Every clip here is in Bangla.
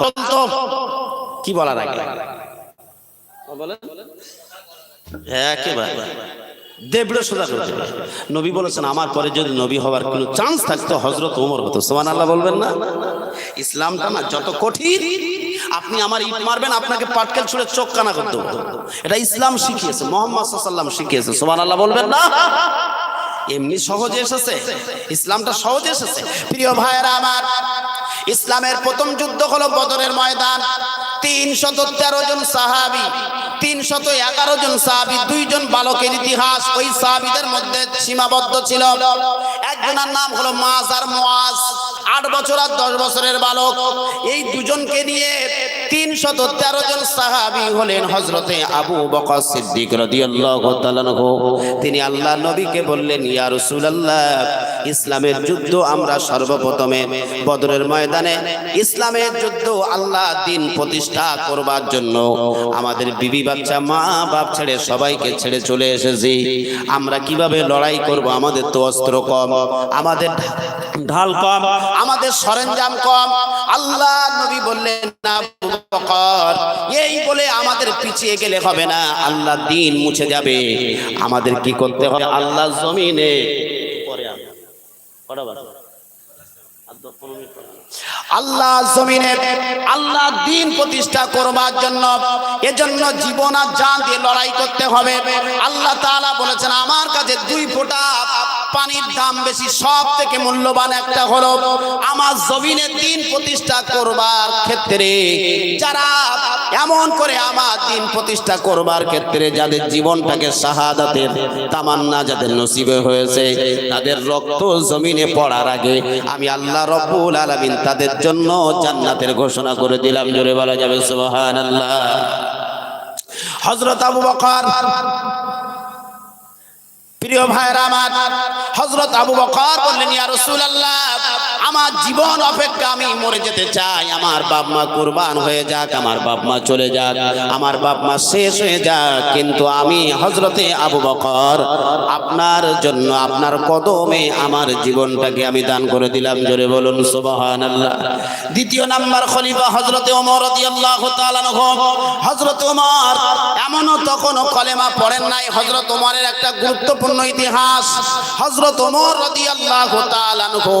পড়তো কি বলার আগে? নবী বলেছেন, আমার পরে যদি নবী হওয়ার কোনো চান্স থাকতো হজরত ওমর হতো। সোমান আল্লাহ বলবেন না? ইসলামটা না যত কঠিন, আপনি আমার ইট মারবেন, আপনাকে পাটকেল ছুড়ে চোখ কানা করতে এটা ইসলাম শিখিয়েছে, মোহাম্মদ সাল্লাম শিখিয়েছে। সোমান আল্লাহ বলবেন না? এমনি সহজে এসেছে, ইসলামটা সহজে এসেছে। প্রিয় ভাইয়েরা আমার ইসলামের প্রথম যুদ্ধ হলো বদরের ময়দান। তিনশত তেরো জন সাহাবি, তিনশত এগারো জন সাহাবি, দুইজন বালকের ইতিহাস ওই সাহাবিদের মধ্যে সীমাবদ্ধ ছিল। একজনের নাম হলো মাস আর মোয়াজ আট বছর আর দশ বছরের বালক। এই দুজনকে নিয়ে তিনশত তেরো জন সাহাবি হলেন হজরতে আবু বকর সিদ্দিক রাদিয়াল্লাহু তিনি আল্লাহ নবীকে বললেন, ইয়া রাসূলুল্লাহ ইসলামের যুদ্ধ আমরা সর্বপ্রথমে বদরের ময়দানে ইসলামের যুদ্ধ আল্লাহ দিন প্রতিষ্ঠা করবার জন্য। আমাদের বিবি বাচ্চা, মা বাপ ছেড়ে সবাইকে ছেড়ে চলে এসেছি। আমরা কীভাবে লড়াই করব? আমাদের তো অস্ত্র কম, আমাদের ঢাল কম, আমাদের সরঞ্জাম কম। আল্লাহ নবী বললেন, না এই বলে আমাদের পিছিয়ে গেলে হবে না। আল্লাহ দিন মুছে যাবে। আমাদের কি করতে হবে? আল্লাহ জমিনে। কটা বাজে? আর পনেরো মিনিট। আল্লাহ জমিনে আল্লাহ দিন প্রতিষ্ঠা করবার জন্য, এজন্য জীবন আর জান দিয়ে লড়াই করতে হবে। আল্লাহ তাআলা বলেছেন, আমার কাছে দুই ফোঁটা পানির দাম বেশি, সব থেকে মূল্যবান একটা হলো আমার জমিনে দিন প্রতিষ্ঠা করবার ক্ষেত্রে। যারা এমন করে আমার দিন প্রতিষ্ঠা করবার ক্ষেত্রে যাদের জীবনটাকে শাহাদাতের তামান্না যাদের নসিবে হয়েছে, তাদের রক্ত জমিনে পড়ার আগে আমি আল্লাহ রব্বুল আলামিন তাদের জন্য জান্নাতের ঘোষণা করে দিলাম। জোরে বলা যাবে, সুবহানাল্লাহ। হযরত আবু বকর, প্রিয় ভাইরা আমার, হযরত আবু বকর বললেন, ইয়া রাসূলুল্লাহ আমার জীবন অপেক্ষা আমি মরে যেতে চাই। আমার বাপ মা কুরবান হয়ে যাক, আমার বাপ মা চলে যাক, আমার বাপ মা শেষ হয়ে যাক। কিন্তু আমি হযরতে আবু বকর, আপনার জন্য, আপনার কদমে আমার জীবনটাকে আমি দান করে দিলাম। জোরে বলুন, সুবহানাল্লাহ। দ্বিতীয় নাম্বার খলিফা হযরতে ওমর হযরত ওমর এমনও তখন কলেমা পড়েন নাই। হজরত ওমরের একটা গুরুত্বপূর্ণ ইতিহাস। হজরত ওমর রাদিয়াল্লাহু তাআলা আনহু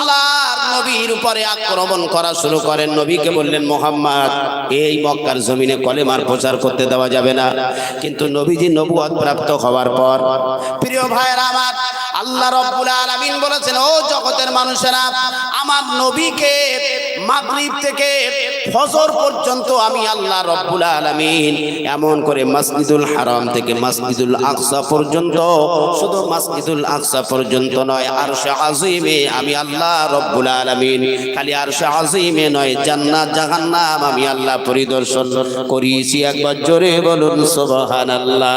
আল্লাহর নবীর উপরে আক্রমণ করা শুরু করেন। নবীকে বললেন, মোহাম্মদ, এই মক্কার জমিনে কলেমার প্রচার করতে দেওয়া যাবে না। কিন্তু নবীজি নবুয়ত প্রাপ্ত হওয়ার পর, প্রিয় ভাইয়েরা আমার আল্লাহ রব্বুল আলামিন বলেছেন, ও জগতের মানুষেরা, আমার নবীকে মাগরিব থেকে ফজর পর্যন্ত আমি আল্লাহ রব্বুল আলামিন এমন করে মসজিদুল হারাম থেকে মসজিদুল আকসা পর্যন্ত, শুধু মসজিদুল আকসা পর্যন্ত নয়, আরশে আজিমে আমি আল্লাহ রব্বুল আলামিন, খালি আরশে আজিমে নয়, জান্নাত, জাহান্নাম আমি আল্লাহ পরিদর্শন করিয়েছি। একবার জোরে বলুন, সুবহানাল্লাহ।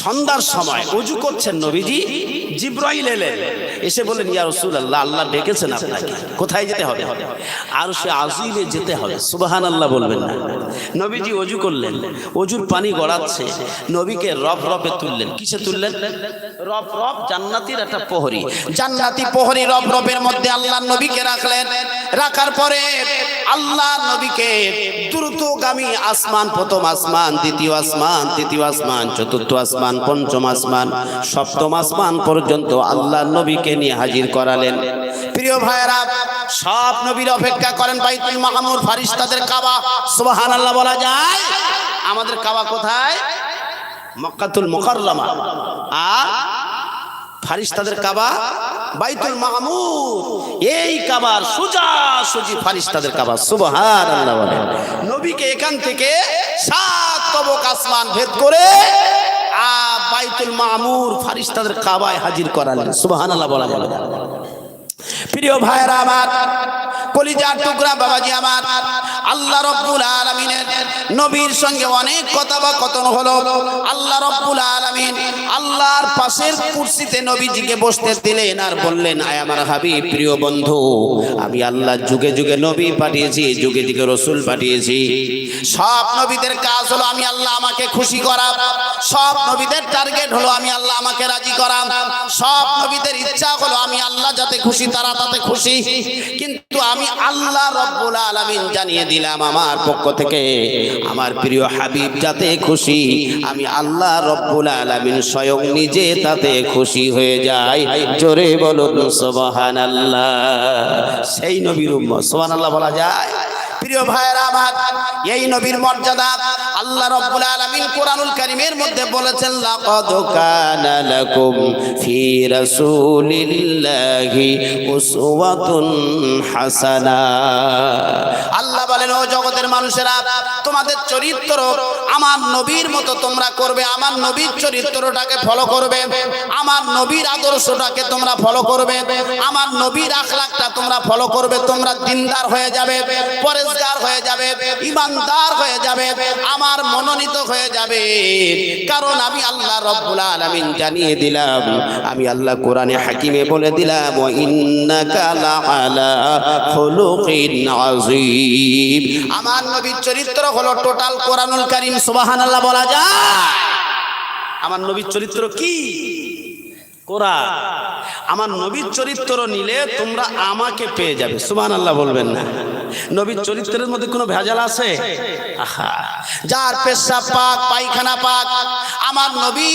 সন্ধ্যার সময়। উজু করছেন নবীজি। জিব্রাইল এলেন। এসে বলেন ইয়া রাসূলুল্লাহ, আল্লাহ ডেকেছেন আপনাকে। কোথায় যেতে হবে? আর সে আজিমে যেতে হবে। সুবহানাল্লাহ বলবেন না। নবীজি অজু করলেন। অজুর পানি গড়াচ্ছে। নবীকে রব রবে তুললেন। কিসে তুললেন? রব রব জান্নাতির একটা প্রহরী। জান্নাতি প্রহরী রব রবের মধ্যে আল্লাহ নবীকে রাখলেন। রাখার পরে আল্লাহ নবীকে দ্রুতগামী আসমান, প্রথম আসমান, দ্বিতীয় আসমান, তৃতীয় আসমান, চতুর্থ আসমান, পঞ্চম আসমান, সপ্তম আসমান পর্যন্ত আল্লাহ নবীকে নিয়ে হাজির করালেন। প্রিয় ভাইয়েরা, সব নবীর অপেক্ষা করেন বাইতুল মাহমুর ফারিস্তাদের কাবা। সুবহানাল্লাহ বলা যায়, আমাদের কাবা কোথায়? মক্কাতুল মুকাররমা। আর ফারিস্তাদের কাবা বাইতুল মাহমুদ। এই কাবার সোজা সুজি ফারিস্তাদের কাবা, সুবহানাল্লাহ বলে। নবীকে এখান থেকে সাত তবক আসমান ভেদ করে আ বাইতুল মামুর ফারিস্তাদের কাবায় হাজির করালেন সুবহানাল্লাহ বলা না। প্রিয় ভাইরা আমার, কলিজার টুকরা বাবাজি আমার, আল্লাহ রব্বুল আলামিনের নবীর সঙ্গে অনেক কথা বা কথন হলো। আল্লাহ রব্বুল আলামিন আল্লাহর পাশের কুরসিতে নবীজিকে বসতে দিলেন আর বললেন, আয় আমার হাবিব, প্রিয় বন্ধু, আমি আল্লাহ যুগে যুগে নবী পাঠিয়েছি, যুগে যুগে রসুল পাঠিয়েছি। সব নবীদের কাজ হলো আমি আল্লাহ আমাকে খুশি করা সব নবীদের টার্গেট হলো আমি আল্লাহ আমাকে রাজি করা সব নবীদের ইচ্ছা হলো আমি আল্লাহ যাতে খুশি তারা তাতে খুশি। কিন্তু আমি আল্লাহ রব্বুল আলামিন জানিয়ে দিলাম আমার পক্ষ থেকে, আমার প্রিয় হাবিব যাতে খুশি, আমি আল্লাহ রব্বুল আলামিন স্বয়ং নিজে তাতে খুশি হয়ে যায় জোরে বলুন, সুবহানাল্লাহ। সেই নবীর উম্মত, সুবহানাল্লাহ বলা যায়। প্রিয় ভাইয়েরা আমার, এই নবীর মর্যাদা আল্লাহ রব্বুল আলামিন কোরআনুল কারীমের মধ্যে বলেছেন, লাকাদ কানা লাকুম ফি রাসূলিল্লাহি উসওয়াতুন হাসানা। আল্লাহ বলেন, ও জগতের মানুষেরা তোমাদের চরিত্র আমার নবীর মতো তোমরা করবে, আমার নবীর চরিত্রটাকে ফলো করবে, আমার নবীর আদর্শটাকে তোমরা ফলো করবে, আমার নবীর আখলাকটা তোমরা ফলো করবে, তোমরা দিনদার হয়ে যাবে পরেশগার হয়ে যাবে, ইমানদার হয়ে যাবে, আমার মনোনীত হয়ে যাবে। কারণ আমি আল্লাহ রব্বুল আলামিন জানিয়ে দিলাম, আমি আল্লাহ কোরআনে হাকিমে বলে দিলাম ইন্নাকা লাআলা খুলুকিন আযীম। আমার নবীর চরিত্র হলো টোটাল কোরআনুল কারীম, সুবহানাল্লাহ বলা যায়। আমার নবীর চরিত্র কি? কোরআন। আমার নবীর চরিত্র নিলে তোমরা আমাকে পেয়ে যাবে সুবহান আল্লাহ বলবেন না। নবীর চরিত্রের মধ্যে কোনো ভেজাল আছে? যার পেশাব পাক, পায়খানা পাক, আমার নবী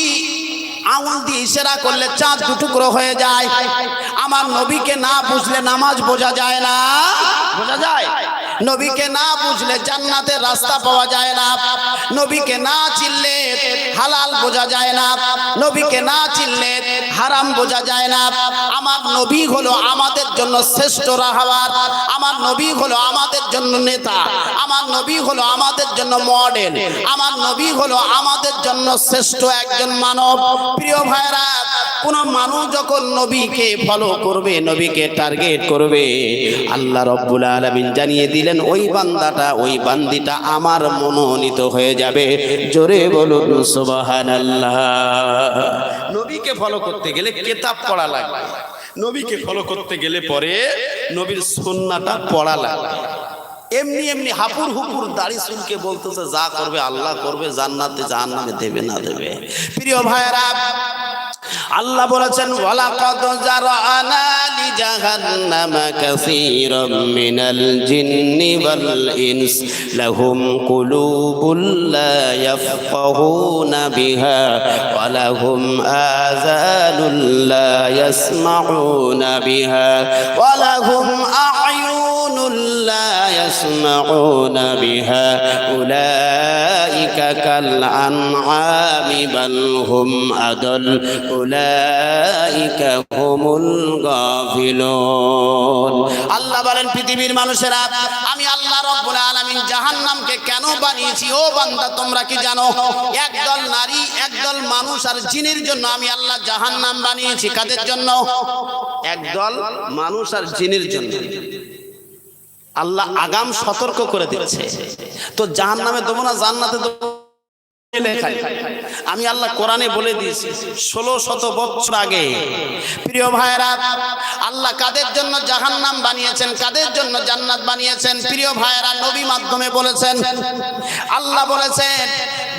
আঙুল দিয়ে ইশারা করলে চাঁদ দুটুকরো হয়ে যায়। আমার নবীকে না বুঝলে নামাজ বোঝা যায় না। বোঝা যায়? নবীকে না বুঝলে জান্নাতের রাস্তা পাওয়া যায় না। নবীকে না চিনলে হালাল বোঝা যায় না। নবীকে না চিনলে হারাম বোঝা যায় না। আমার নবী হলো আমাদের জন্য শ্রেষ্ঠ রাহাবার আমার নবী হলো আমাদের জন্য নেতা। আমার নবী হলো আমাদের জন্য মডেল। আমার নবী হলো আমাদের জন্য শ্রেষ্ঠ একজন মানব। প্রিয় ভাইরা কোন মানুষ যখন নবীকে ফলো করবে, নবীকে টার্গেট করবে, আল্লাহ রব্বুল আলামিন জানিয়ে দিলেন, ওই বান্দাটা, ওই বান্দিটা আমার মনোনীত হয়ে যাবে। জোরে বলুন, সুবহানাল্লাহ। নবীকে ফলো করতে গেলে কিতাব পড়া লাগবে নবীকে ফলো করতে গেলে পরে নবীর সুন্নাটা পড়া লাগবে এমনি এমনি হাপুর হুপুর দাড়ি শুনকে বলতেছে, যা করবে আল্লাহ করবে, জান্নাতে জাহান্নামে দেবে না দেবে। প্রিয় ভাইয়েরা আল্লাহ বলেছেন, ওয়ালাকাদ জারানা লি জাহান্নামা কাসীরাম মিনাল জিন্নি ওয়াল ইনস, লাহুম কুলুবুল লা ইয়াফকাহুনা বিহা, ওয়া লাহুম আযানুল লা ইয়াসমাউনা বিহা, ওয়া লাহুম আ'য়ুনুল লা বিহা উলাইকা কাল আনআমি বাল হুম আদল উলাইকা হুমুল গাফিলুন আল্লাহ বলেন, পৃথিবীর মানুষেরা, আমি আল্লাহ রব্বুল আলামিন জাহান্নামকে কেন বানিয়েছি? ও বান্দা, তোমরা কি জানো? একদল নারী, একদল মানুষ আর জিনের জন্য আমি আল্লাহ জাহান্নাম বানিয়েছি। কাদের জন্য? একদল মানুষ আর জিনের জন্য। আল্লাহ আগাম সতর্ক করে দিচ্ছে। তো জাহান্নামে দেবো না, জান্নাতে আমি আল্লাহ কোরআনে বলে দিয়েছি, ষোলো শত বছর আগে, প্রিয় ভাইরা আল্লাহ কাদের জন্য জাহান্নাম বানিয়েছেন, কাদের জন্য জান্নাত বানিয়েছেন? প্রিয় ভাইরা নবী মাধ্যমে বলেছেন, আল্লাহ বলেছেন,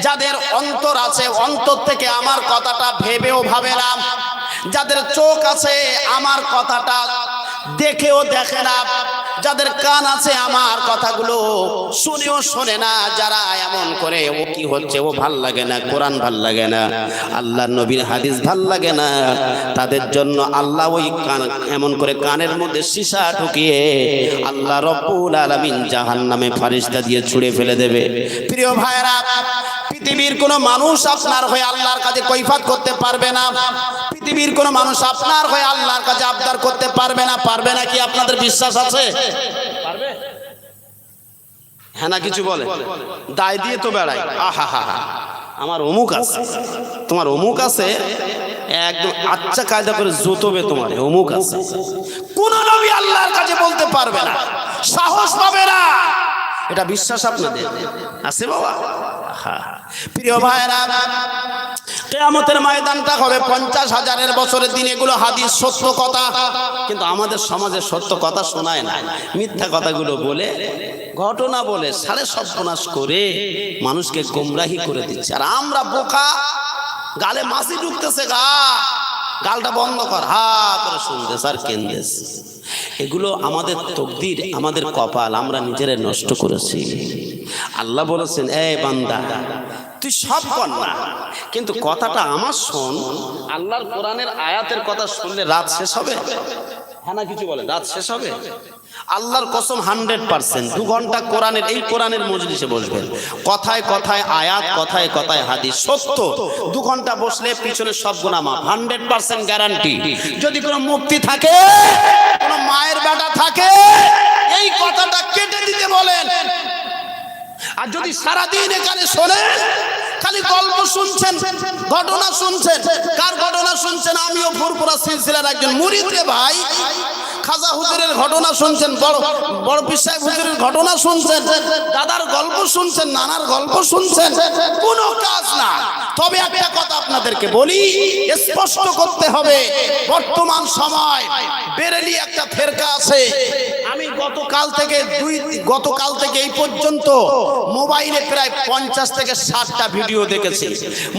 যাদের অন্তর আছে, অন্তর থেকে আমার কথাটা ভেবেও ভাবে যাদের চোখ আছে, আমার কথাটা দেখেও দেখে না। যাদের কান আছে আমার কথাগুলো শুনেও শোনে না। যারা এমন করে, ও কি হচ্ছে? ও ভালো লাগে না, কোরআন ভালো লাগে না আল্লাহ নবীর হাদিস ভালো লাগে না। তাদের জন্য আল্লাহ ওই কান, এমন করে কানের মধ্যে সীসা ঢুকিয়ে আল্লাহ রব্বুল আলামিন জাহান্নামে ফারিস্তা দিয়ে ছুঁড়ে ফেলে দেবে। প্রিয় ভাইরা পৃথিবীর কোন মানুষ আপনার হয়ে আল্লাহর কাছে কৈফাত করতে পারবে না। পৃথিবীর কোন মানুষ আপনার হয়ে আল্লাহর কাছে আবদার করতে পারবে না। পারবে না কি আপনাদের বিশ্বাস আছে? হ্যাঁ না কিছু বলে। দায় দিয়ে তো বেড়াই আহা হা হা আমার অমুক আছে। তোমার অমুক আছে একদম আচ্ছা কায়দা করে জোতবে তোমার। অমুক আছে। কোন নবী আল্লাহর কাছে বলতে পারবে না। সাহস পাবে না। এটা বিশ্বাস আপনাদের? আছে বাবা। হ্যাঁ প্রিয় ভাইরা কেয়ামতের ময়দানটা হবে পঞ্চাশ হাজারের বছরের দিন। এগুলো হাদিস, সত্য কথা। কিন্তু আমাদের সমাজে সত্য কথা শোনায় না। মিথ্যা কথাগুলো বলে, ঘটনা বলে, সাড়ে সর্বনাশ করে মানুষকে গোমরাহি করে দিচ্ছে। আর আমরা বোকা, গালে মাছি ঢুকতেছে গা। গালটা বন্ধ কর, হা করে শুনতেছ আর কেন্দেস এগুলো আমাদের তকদির, আমাদের কপাল, আমরা নিজেরাই নষ্ট করেছি। আল্লাহ বলেছেন, এ বান্দা, তুই সব কর না। কিন্তু কথাটা আমার শোন, আল্লাহর কোরআনের আয়াতের কথা শুনলে রাত শেষ হবে? হ্যাঁ না, কিছু বলে, রাত শেষ হবে? আল্লাহর কসম হান্ড্রেড পার্সেন্ট, দু ঘণ্টা এই কথায় কথায় আয়াত, কথায় কথায় হাদিস দু ঘণ্টা বসলে সব হান্ড্রেড পার্সেন্ট গ্যারান্টি। যদি কোনো মুক্তি থাকে কোনো থাকে, এই কথাটা কেটে দিতে বলেন। আর যদি সারাদিন এখানে শোনেন খালি গল্প শুনছেন, ঘটনা শুনছেন, কার ঘটনা শুনছেন, আমিও ফুরপুরা সিলসিলার একজন মুরিদ রে ভাই খাজা হুজুরের ঘটনা শুনছেন, বড় বড় পিসাহেব সাহেব হুজুরের ঘটনা শুনছেন, দাদার গল্প শুনছেন, নানার গল্প শুনছেন, কোনো কাজ না। তবে একটা কথা আপনাদেরকে বলি, স্পষ্ট করতে হবে, বর্তমান সময় বেরেলি একটা ফেরকা আছে আমি গতকাল থেকে দুই, গতকাল থেকে এই পর্যন্ত মোবাইলে প্রায় পঞ্চাশ থেকে ষাটটা ভিডিও দেখেছি।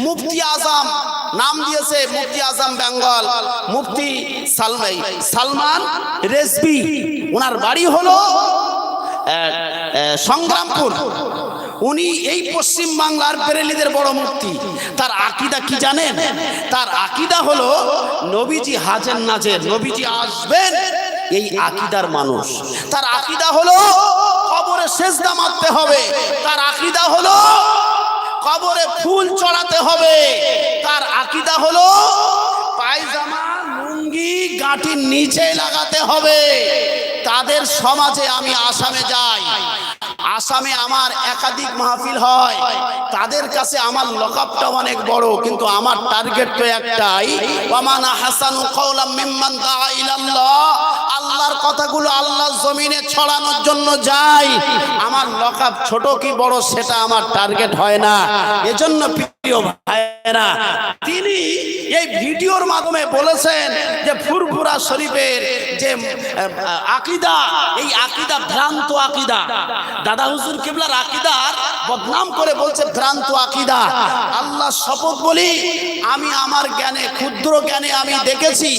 মুফতি আজম নাম দিয়েছে মুফতি আজম বেঙ্গল, মুফতি সালমাই, সালমান রেসবি ওনার বাড়ি হলো সংগ্রামপুর। উনি এই পশ্চিম বাংলার বেরেলিদের বড় মুক্তি তার আকিদা কি জানেন? তার আকিদা হলো, নবীজি হাজের নাজের, নবীজি আসবেন এই আকিদার মানুষ। তার আকিদা হলো কবরে সেজদা মারতে হবে। তার আকিদা হলো কবরে ফুল চড়াতে হবে। তার আকিদা হলো পায়জামা, লুঙ্গি গাঁটির নিচে লাগাতে হবে। তাদের সমাজে আমি আসামে যাই। আসামে আমার একাধিক মাহফিল হয়। তাদের কাছে আমার লকআপটা অনেক বড়, কিন্তু আমার টার্গেট তো একটাই। ওয়ামানা হাসানু কওলাম মিম্মান দাআ ইলাল্লাহ। আল্লাহর কথাগুলো আল্লাহর জমিনে ছড়ানোর জন্য যাই। আমার লকআপ ছোট কি বড় সেটা আমার টার্গেট হয় না। এজন্য ভাইয়েরা, তিনি এই ভিডিওর মাধ্যমে বলেছেন যে ফুরফুরা শরীফের যে আকিদা, এই আকিদা, ভ্রান্ত আকিদা। দাদা হুজুর কিবলার আকিদার বদনাম করে বলছে ভ্রান্ত আকিদা। আল্লাহ শপথ বলি, আমি আমার জ্ঞানে, ক্ষুদ্র জ্ঞানে আমি দেখেছি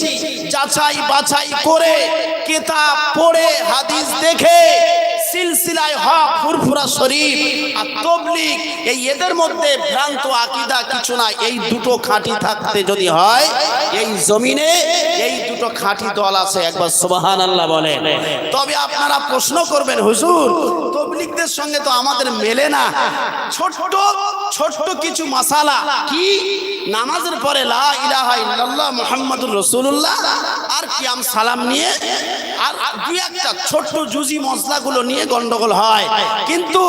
যাচাই বাছাই করে, কেতাব পড়ে, হাদিস দেখে সিলসিলায় হক, ফুরফুরা শরীফ আর তবলিগ, এই এদের মধ্যে ভ্রান্ত আকিদা কিছু না এই দুটো খাঁটি থাকতে যদি হয়, এই জমিনে এই দুটো খাঁটি দল আছে। একবার সুবহান আল্লাহ বলে তবে আপনারা প্রশ্ন করবেন, হুজুর, তবলিগদের সঙ্গে তো আমাদের মেলে না। ছোট্ট ছোট্ট কিছু মাসালা কি? নামাজের পরে লা ইলাহা ইল্লাল্লাহ মুহাম্মাদুর রাসূলুল্লাহ আর কিয়াম সালাম নিয়ে আর দুই একটা ছোট্ট জুজি মশলাগুলো নিয়ে গন্ডগোল হয়। কিন্তু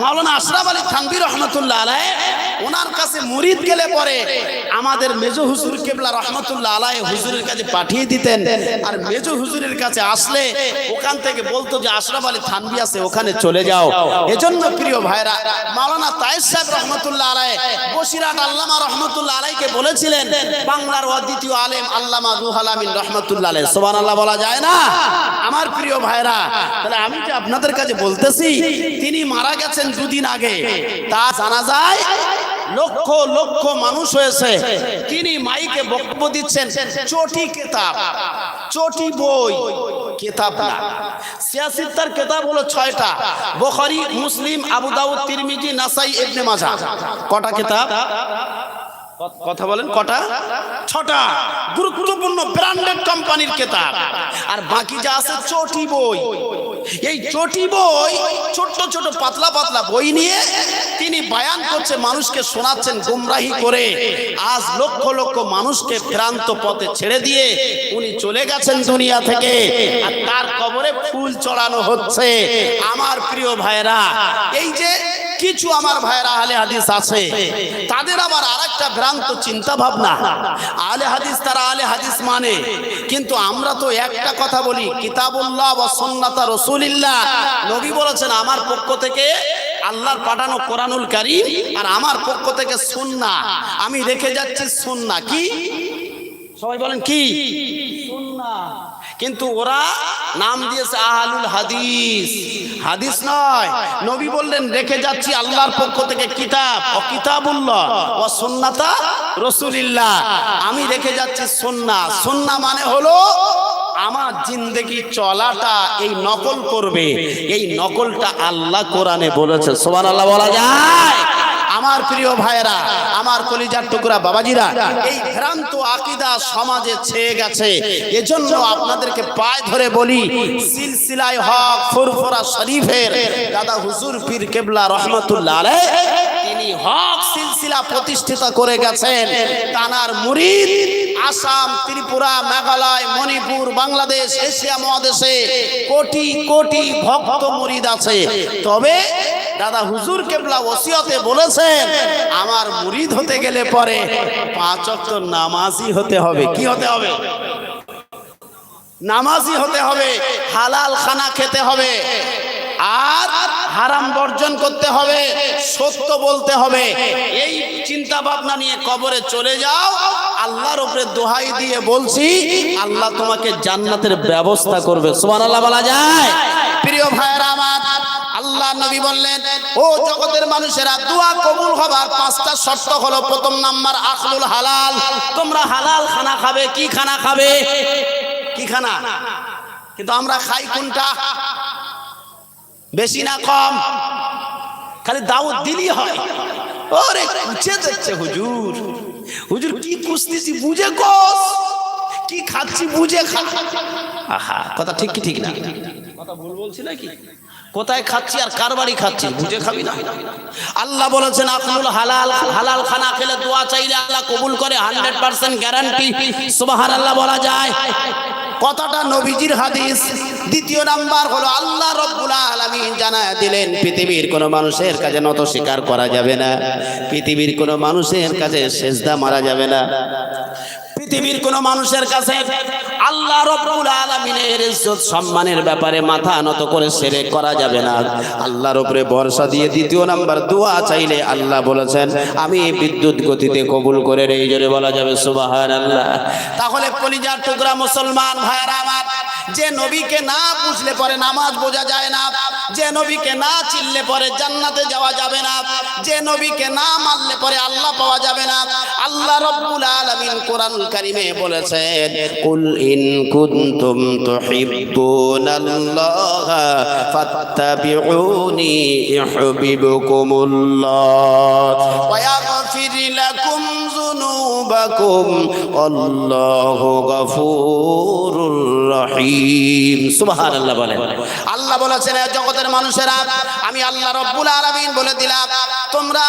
মাওলানা আশরাফ আলী থানবির রহমতুল্লাহ আলাই ওনার কাছে মুরিদ গেলে পরে আমাদের মেজো হুজুর কেবলা রহমতুল্লাহ আলাই হুজুরের কাছে পাঠিয়ে দিতেন। আর মেজো হুজুরের কাছে আসলে ওখান থেকে বলতো যে, আশরাফ আলী থানবী আছে, ওখানে চলে যাও। এজন্য প্রিয় ভাইরা, মাওলানা তায়ের সাহেব রহমতুল্লাহ আলাই বসিরাট আল্লামা রহমতুল্লাহ আলাইকে বলেছিলেন, বাংলার অদ্বিতীয় আলেম আল্লামা রুহাল আমিন রহমতুল্লাহ আলাই সোবান আল্লাহ বলা যায় না? আমার প্রিয় ভাইরা, তাহলে আমি যে আপনাদের কাছে বলতেছি, তিনি মারা গেছেন দুদিন আগে। তা জানা যায় লক্ষ লক্ষ মানুষ হয়েছে। তিনি মাইকে বক্তব্য দিচ্ছেন, চটি কেতাব, চটি বই, কেতাব না। সিয়াসিত্তার কেতাব হলো ছয়টা। বখারি, মুসলিম, আবু দাউদ, তিরমিজি, নাসাই, ইবনে মাজাহ। কটা কেতাব? কথা বলেন, কটা? ছটা। গুরুত্বপূর্ণ ব্র্যান্ডেড কোম্পানির কেতাব। আর বাকি যা আছে, চটি বই। এই চটি বই, ছোট্ট ছোট পাতলা পাতলা বই নিয়ে তিনি বায়ান করছে, মানুষকে শোনাচ্ছেন গুমরাহি করে। আজ লক্ষ লক্ষ মানুষকে ভ্রান্ত পথে ছেড়ে দিয়ে উনি চলে গেছেন দুনিয়া থেকে। আর তার কবরে ফুল চড়ানো হচ্ছে। আমার প্রিয় ভাইরা এই যে কিছু আমার ভাইয়েরা আহলে হাদিস আছে। তাদের আবার আরেকটা ভ্রান্ত চিন্তা ভাবনা আহলে হাদিস তারা আহলে হাদিস মানে। কিন্তু আমরা তো একটা কথা বলি, কিতাবুল্লাহ বা সন্নাতা রসুলিল্লাহ। নবী বলেছেন, আমার পক্ষ থেকে আল্লাহর পাঠানো কোরআনুল কারীম আর আমার পক্ষ থেকে সুন্না আমি রেখে যাচ্ছি সুন্না কি? সবাই বলেন কি? কিন্তু ওরা নাম দিয়েছে আহলুল হাদিস। হাদিস নয়। নবী বললেন, রেখে যাচ্ছি আল্লাহর পক্ষ থেকে কিতাব। ও কিতাবুল্লাহ। ও সুন্নাতা রসুলিল্লাহ। আমি রেখে যাচ্ছি সুন্না। সুন্না মানে হলো আমার জিন্দগি চলাটা, এই নকল করবে। এই নকলটা আল্লাহ কোরআনে বলেছে। সোমান আল্লাহ বলা যায়। আমার প্রিয় ভাইয়েরা, আমার কলিজার টুকরা বাবাজিরা, এই ভ্রান্ত আকিদা সমাজে ছেয়ে গেছে। এজন্য আপনাদেরকে পায়ে ধরে বলি, সিলসিলায় হক ফুরফুরা শরীফের দাদা হুজুর পীর কেবলা রহমতুল্লাহ তিনি হক সিলসিলা প্রতিষ্ঠিত করে গেছেন। তানার মুরিদ, আসাম, ত্রিপুরা, মেঘালয়, মণিপুর, বাংলাদেশ, এশিয়া মহাদেশে কোটি কোটি ভক্ত মুরিদ আছে। তবে দাদা হুজুর কেবলা ওসিয়তে বলেছেন, আমার মুরিদ হতে গেলে পরে পাঁচ অক্ট নামাজি হতে হবে। কি হতে হবে? নামাজি হতে হবে, হালাল খানা খেতে হবে, আর হারাম বর্জন করতে হবে, সত্য বলতে হবে। এই চিন্তা ভাবনা নিয়ে কবরে চলে যাও, আল্লাহর উপরে দোহাই দিয়ে বলছি, আল্লাহ তোমাকে জান্নাতের ব্যবস্থা করবে। সুবহানাল্লাহ বলা যায়। প্রিয় ভাইয়েরা আমার আল্লাহ নবী বললেন, ও জগতের মানুষেরা, দোয়া কবুল হবার পাঁচটা শর্ত হলো, প্রথম নাম্বার, আখলুল হালাল। তোমরা হালাল খানা খাবে, কি খানা খাবে? কি খানা? কিন্তু আমরা খাই কোনটা? বেশি না কম? খালি দাউদ দিলি হয়। ওরে কুচে দিচ্ছে হুজুর। হুজুর, কি কুস্তিছি বুঝে কোস। কি খাচ্ছি বুঝে খা আহা কথা ঠিক কি ঠিক না? কথা ভুল বলছি নাকি কোথায় খাচ্ছি আর কার বাড়ি খাচ্ছি বুঝে খাবি না? আল্লাহ বলেছেন আকুল হালাল হালাল খানা খেলে দোয়া চাইলে আল্লাহ কবুল করে হান্ড্রেড পার্সেন্ট গ্যারান্টি সুবাহান আল্লাহ বলা যায়। কথাটা নবীজির হাদিস। দ্বিতীয় নাম্বার হলো আল্লাহ রব্বুল আলামিন জানায় দিলেন পৃথিবীর কোনো মানুষের কাছে নত স্বীকার করা যাবে না। পৃথিবীর কোনো মানুষের কাছে সেজদা মারা যাবে না। পৃথিবীর কোন মানুষের কাছে আল্লাহ রব্বুল আলামিনের ইজ্জত সম্মানের ব্যাপারে মাথা নত করে সেরে করা যাবে না। আল্লাহর উপরে ভরসা দিয়ে দ্বিতীয় নাম্বার দোয়া চাইলে আল্লাহ বলেছেন, আমি বিদ্যুৎ গতিতে কবুল করে এই জোরে বলা যাবে, সুবহানাল্লাহ। তাহলে কলিজার টুকরা মুসলমান ভাইরা আমার, যে নবীকে না বুঝলে পরে নামাজ বোঝা যায় না। যে নবীকে না চিনলে পরে জান্নাতে যাওয়া যাবে না। যে নবীকে না মানলে পরে আল্লাহ পাওয়া যাবে না। আল্লাহ রব্বুল আলামিন কোরআনুল কারীমে বলেছেন, কুল ইন কুনতুম তুহিব্বুনাল্লাহ ফাত্তাবিউনি রহিম। সুবহানাল্লাহ বলেন। আল্লাহ বলেছেন জগতের মানুষেরা, আমি আল্লাহ রব্বুল আলামিন বলে দিলাম, তোমরা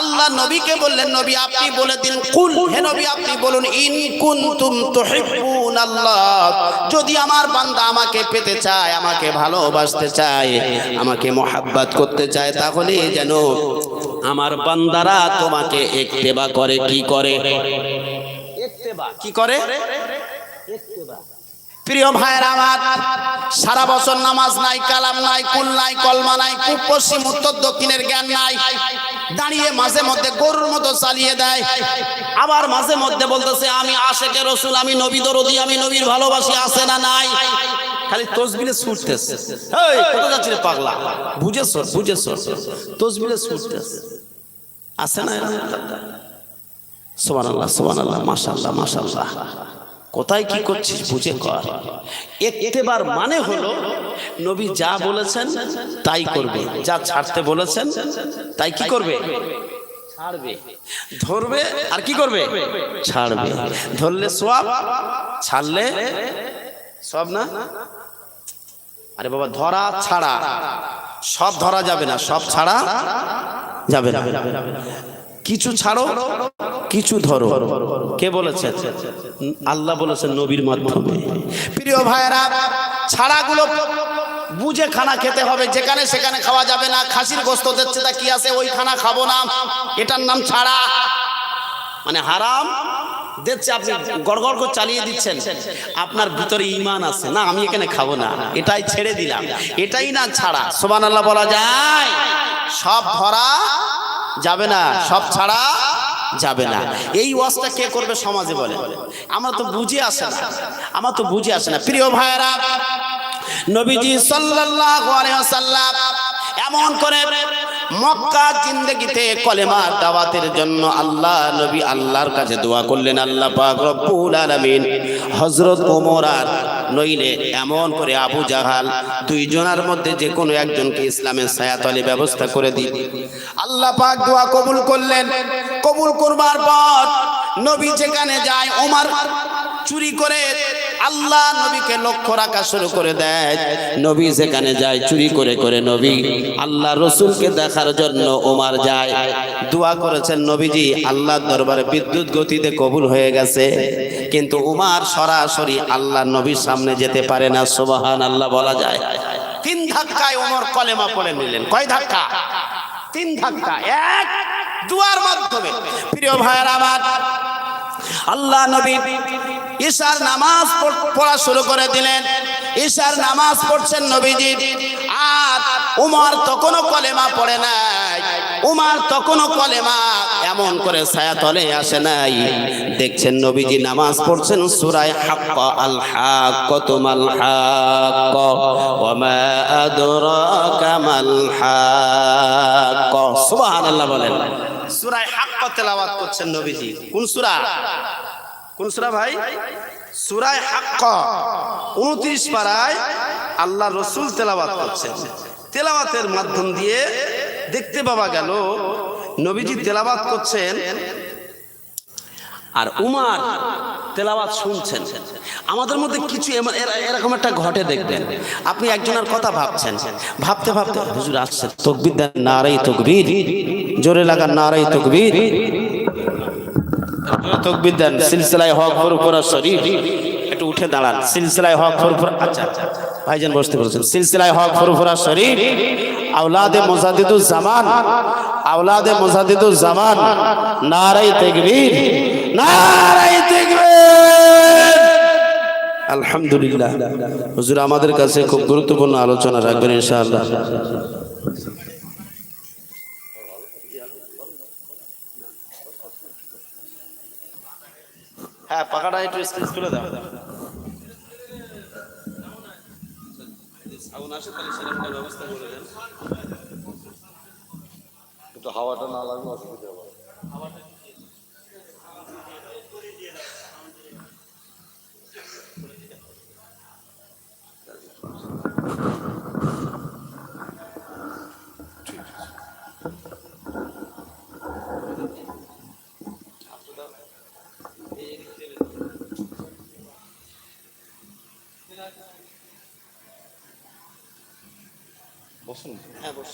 আল্লাহ নবীকে বললেন, নবী আপনি বলে দিন, কুল, হে নবী আপনি বলুন, ইন কুনতুম তুহিব্বুন আল্লাহ যদি আমার বান্দা আমাকে পেতে চায়, আমাকে ভালোবাসতে চায়, আমাকে মোহাব্বত করতে চায়, তাহলে যেন আমার বান্দারা তোমাকে একতেবা করে, কি করে? কি করে? প্রিয় ভাইয়ের আমার, সারা বছর নামাজ নাই, কালাম নাই, কুল নাই, কলমা নাই পশ্চিম, উত্তর, দক্ষিণের জ্ঞান নাই। দাঁড়িয়ে মাঝে মধ্যে গরুর মতো চালিয়ে দেয়। আবার মাঝে মধ্যে বলতেছে, আমি আশেকে রসুল, আমি নবী দরদি, আমি নবীর ভালোবাসি, আছে না নাই? খালি তসবিলে ছুটতেছে। পাগলা। বুঝেছ বুঝেছ। তসবিলে ছুটতেছে। আছে না সোমান আল্লাহ সোমান আল্লাহ মাশাল্লাহ মাশাল্লাহ কোথায় কি করছিস বুঝে কর। একবার মানে হলো, নবী যা বলেছেন তাই করবে, যা ছাড়তে বলেছেন তাই কি করবে? ছাড়বে। ধরবে আর কি করবে? ছাড়বে। ধরলে সব ছাড়লে সব না? আরে বাবা, ধরা ছাড়া। সব ধরা যাবে না, সব ছাড়া যাবে না। কিছু ছাড়ো কিছু ধরো। কে বলেছেন আল্লাহ বলেছেন নবীর মাধ্যমে। প্রিয় ভাইয়েরা, ছাড়াগুলো বুঝে খানা খেতে হবে। যেখানে সেখানে খাওয়া যাবে না। খাসির গোস্ত দিচ্ছে তা কি আছে? ওই খানা খাব না। এটার নাম ছাড়া। মানে হারাম। দিচ্ছে আপনি গড়গড় করে চালিয়ে দিচ্ছেন। আপনার ভিতরে ইমান আছে। না, আমি এখানে খাব না। এটাই ছেড়ে দিলাম। এটাই না ছাড়া। সোমান বলা যায়। সব ধরা যাবে না। সব ছাড়া যাবে না। এই ওয়াজটা কে করবে সমাজে বলে? আমরা তো বুঝে আসে না। আমার তো বুঝে আসে না। প্রিয় ভাইয়েরা নবীজি সাল্লাল্লাহু আলাইহি ওয়াসাল্লাম এমন করে মক্কা জিন্দেগিতে কলেমার দাওয়াতের জন্য আল্লাহ নবী আল্লাহর কাছে দোয়া করলেন আল্লাহ পাক রব্বুল আলামিন হযরত ওমর আর নইলে এমন করে আবু জাহাল দুইজনের মধ্যে যে কোনো একজনকে ইসলামের ছায়াতলে ব্যবস্থা করে দিন আল্লাহ পাক দোয়া কবুল করলেন। কবুল করবার পর নবী যেখানে যায় ওমর চুরি করে আল্লাহ নবীকে লক্ষ্য রাখা শুরু করে দেয়। নবী সেখানে যায়, চুরি করে করে নবী। আল্লাহ রসুলকে দেখার জন্য ওমার যায়। দোয়া করেছেন নবীজি আল্লাহর দরবারে বিদ্যুৎ গতিতে কবুল হয়ে গেছে। কিন্তু উমার সরাসরি আল্লাহ নবীর সামনে যেতে পারে না সুবহান আল্লাহ বলা যায়। তিন ধাক্কায় ওমর কলেমা পড়ে নিলেন। কয় ধাক্কা? তিন ধাক্কা, এক দুয়ার মাধ্যমে। প্রিয় ভাইয়ের আমার, আল্লাহ নবী ঈশার নামাজ পড়- শুরু করে দিলেন। ঈশার নামাজ পড়ছেন নবীজি। আর উমার তখনও কলেমা পড়ে নাই। উমার তখনও কলেমা এমন করে ছায়া তলে আসে নাই। দেখছেন নবীজি নামাজ পড়ছেন সুরায় হাক্ক, আল হাক্ক, তুমাল হাক্ক ওয়া মা আদরাকা মাল হাক্ক। সুবহানাল্লাহ বলেন। সুরায় হাক্ক তেলাওয়াত করছেন নবীজি। কোন সূরা? কোন সূরা ভাই? সুরায় হাক্ক। উনত্রিশ পাড়ায় আল্লাহ রসুল তেলাওয়াত করছেন। তেলাওয়াতের মাধ্যম দিয়ে দেখতে পাওয়া গেল, নবীজি তেলাবাত করছেন আর উমার তেলাওয়াত শুনছেন। আমাদের মধ্যে কিছু এরকম একটা ঘটে দেখবেন। আপনি একজনের কথা ভাবছেন। ভাবতে ভাবতে হুজুর আসছে, তকবির দেন নারাই তকবির। জোরে লাগান নারাই তকবির। দেন সিলসিলায় হক একটু উঠে দাঁড়ান, সিলসিলায় হক ফুরফুরা আচ্ছা আচ্ছা ভাইজান বসতে বলছেন, সিলসিলায় হক ফুরফুরা শরীফ। আওলাদে মুজাদ্দিদুজ জামান, আওলাদে মুজাদ্দিদুজ জামান নারাই তাকবীর নারাই তাকবীর। আলহামদুলিল্লাহ। হুজুর, আমাদের কাছে খুব গুরুত্বপূর্ণ আলোচনা রাখবেন ইনশাআল্লাহ। হ্যাঁ পাকাটা একটু স্ক্রিজ তুলে দাও। আগুন আসে তাহলে সেরকম ব্যবস্থা করে দেন। একটু হাওয়াটা না লাগবে অসুবিধা হবে হ্যাঁ বস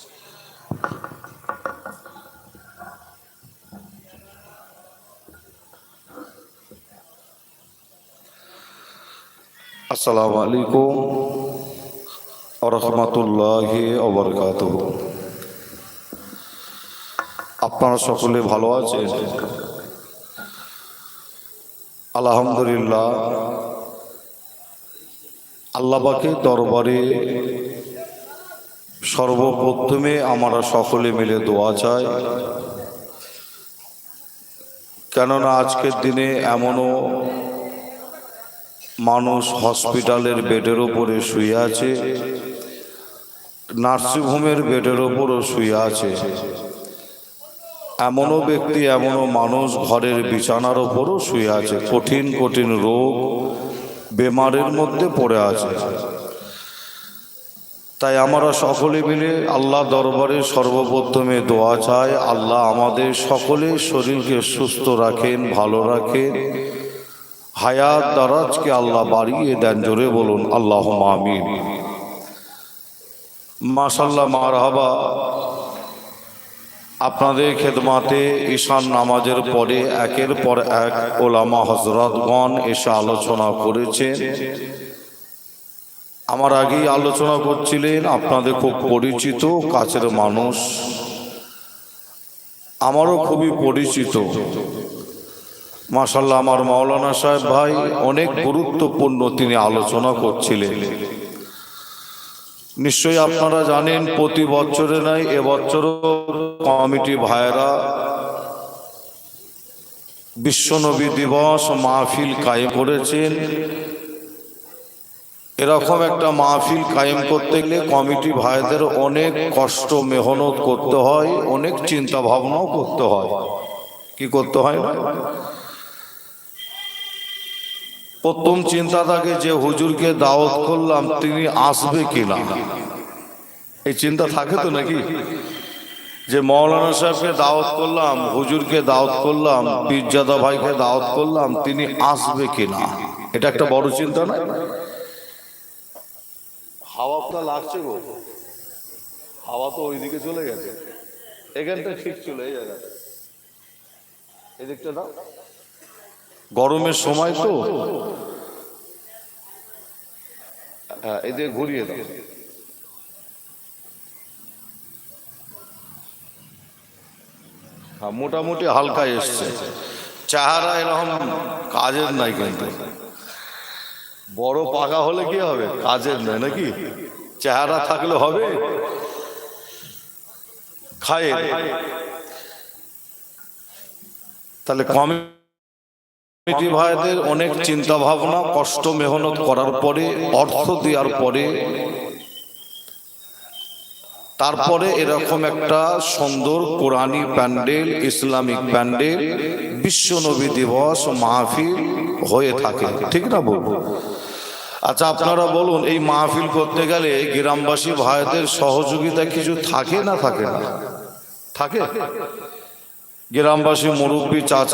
আসসালামু আলাইকুম রহমতুল্লাহ অবরকাত আপনারা সকলে ভালো আছেন? আলহামদুলিল্লাহ। আল্লাহবাকে দরবারে সর্বপ্রথমে আমরা সকলে মিলে দোয়া চাই। কেননা আজকের দিনে এমনও মানুষ হসপিটালের বেডের ওপরে শুয়ে আছে, নার্সিংহোমের বেডের ওপরও শুয়ে আছে। এমনও ব্যক্তি, এমনও মানুষ ঘরের বিছানার ওপরও শুয়ে আছে। কঠিন কঠিন রোগ বেমারের মধ্যে পড়ে আছে। তাই আমরা সকলে মিলে আল্লাহ দরবারে সর্বপ্রথমে দোয়া চাই, আল্লাহ আমাদের সকলের শরীরকে সুস্থ রাখেন, ভালো রাখেন। হায়াত দারাজকে আল্লাহ বাড়িয়ে দেন, জোরে বলুন আল্লাহ আমিন। মাশাল্লাহ মারহাবা। আপনাদের খেদমাতে ঈশান নামাজের পরে একের পর এক ওলামা হজরতগণ এসে আলোচনা করেছেন। আমার আগেই আলোচনা করছিলেন, আপনাদের খুব পরিচিত, কাছের মানুষ। আমারও খুবই পরিচিত। মাসাল্লাহ আমার মাওলানা সাহেব ভাই অনেক গুরুত্বপূর্ণ তিনি আলোচনা করছিলেন। নিশ্চয়ই আপনারা জানেন, প্রতি বছরে নাই এবছরও কমিটি ভাইয়েরা বিশ্বনবী দিবস মাহফিল কায়েম করেছেন। এরকম একটা মাহফিল কায়েম করতে গেলে কমিটি ভাইদের অনেক কষ্ট, মেহনত করতে হয়, অনেক চিন্তা ভাবনাও করতে হয়। কি করতে হয় না? প্রথম চিন্তা থাকে যে হুজুরকে দাওয়াত করলাম, তিনি আসবে কিনা? এই চিন্তা থাকে তো নাকি? যে মৌলানা সাহেবকে দাওয়াত করলাম, হুজুরকে দাওয়াত করলাম, পীরজাদা ভাইকে দাওয়াত করলাম, তিনি আসবে কিনা? এটা একটা বড় চিন্তা না? হাওয়াটা লাগছে গো। হাওয়া তো ওইদিকে চলে গেছে। এখানটা ঠিক চলে এই জায়গাটা। এদিকটা দাও গরমের সময় তো। হ্যাঁ এদিকে ঘুরিয়ে দাও। হ্যাঁ মোটামুটি হালকা এসছে। চেহারা এরকম কাজের নাই কিন্তু। বড় পাকা হলে কি হবে? কাজের নয় নাকি? চেহারা থাকলে হবে? খায় তাহলে কমিটি ভাইদের অনেক চিন্তা ভাবনা কষ্ট মেহনত করার পরে অর্থ দেওয়ার পরে তারপরে এরকম একটা সুন্দর কোরআনী প্যান্ডেল ইসলামিক প্যান্ডেল বিশ্বনবী দিবস মাহফিল হয়ে থাকে। ঠিক না বলব আচ্ছা আপনারা বলুন, এই মাহফিল করতে গেলে গ্রামবাসী ভাইদের সহযোগিতা কিছু থাকে না থাকে না? থাকে। গ্রামবাসী মুরব্বী, চাচা